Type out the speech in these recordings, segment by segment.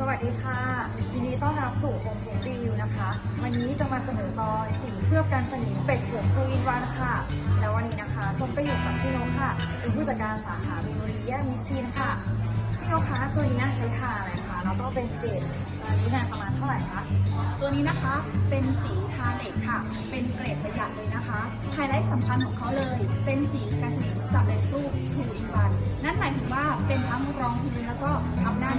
สวัสดีค่ะยินดีต้อนรับสู่โฮมเพจรีวิวนะคะ วันนี้จะมาเสนอตอนสีเคลือบกันสนิมเป็ดหัวคูอินวันค่ะ แล้ววันนี้นะคะส้มก็อยู่กับพี่นกค่ะเป็นผู้จัดการสาขามิโนรีแยกมิทีนค่ะพี่นกคะตัวนี้ใช้ทาอะไรคะแล้วก็เป็นเกรดอันนี้นานประมาณเท่าไหร่คะตัวนี้นะคะเป็นสีทาเหล็กค่ะ เป็นเกรดประหยัดเลยนะคะไฮไลท์สำคัญของเขาเลย เป็นสีกันสนิมสำเร็จรูปทูอินวันนั่นหมายถึงว่าเป็นทั้งรองพื้นแล้วก็ทำหน้า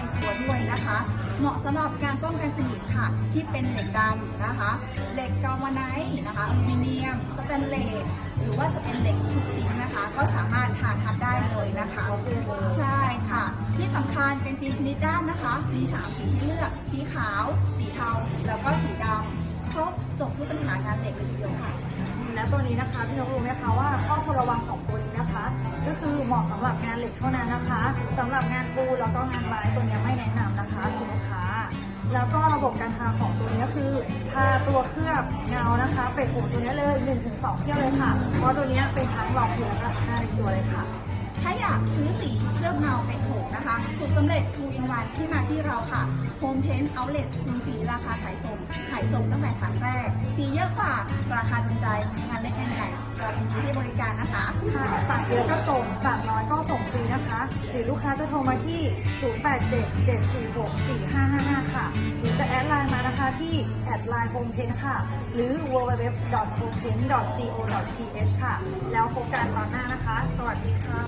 เหมาะสำหรับการป้องกันสนิมค่ะ ที่เป็นเหล็กดำนะคะ เหล็กกาวาไนท์นะคะอลูมิเนียมสแตนเลสหรือว่าจะเป็นเหล็กทุกสีนะคะ ก็สามารถทาทับได้เลยนะคะใช่ค่ะ ที่สำคัญเป็นฟิล์มชนิดด้านนะคะ มีสามสีให้เลือกสีขาว สีเทา แล้วก็สีดำครบจบทุกปัญหางานเหล็กเลยทีเดียวค่ะ และตัวนี้นะคะพี่นกรู้ไหมคะว่าข้อควรระวังของตัวนี้ ก็คือเหมาะสำหรับงานเหล็กเท่านั้นนะคะสำหรับงานปูแล้วก็งานไม้ตัวนี้ไม่แนะนำนะคะคุณลูกค้า แล้วก็ระบบการทาของตัวนี้คือทาตัวเคลือบเงานะคะ เป็ดหูตัวนี้เลย1-2เที่ยวเลยค่ะ เพราะตัวนี้เป็นทั้งรองพื้นและหน้าตัวเลยค่ะถ้าอยากซื้อสีเคลือบเงาเป็นโถนะคะสูตรสำเร็จทูอินวันที่มาที่เราค่ะโฮมเพนเอาเลทสีราคาขายส่งขายส่งตั้งแต่ครั้งแรกสีเยอะกว่าราคาโดนใจานได้แค่ไหญ่เรายินดีให้บริการนะคะค่ะสั่งเยอะก็ส่งสั่งน้อยก็ส่งฟรีนะคะ หรือลูกค้าจะโทรมาที่ 0877464555 ค่ะ หรือจะแอดไลน์มานะคะที่แอดไลน์โฮมเพนค่ะ หรือ www.homepen.co.th ค่ะ แล้วพบกันตอนหน้านะคะ สวัสดีค่ะ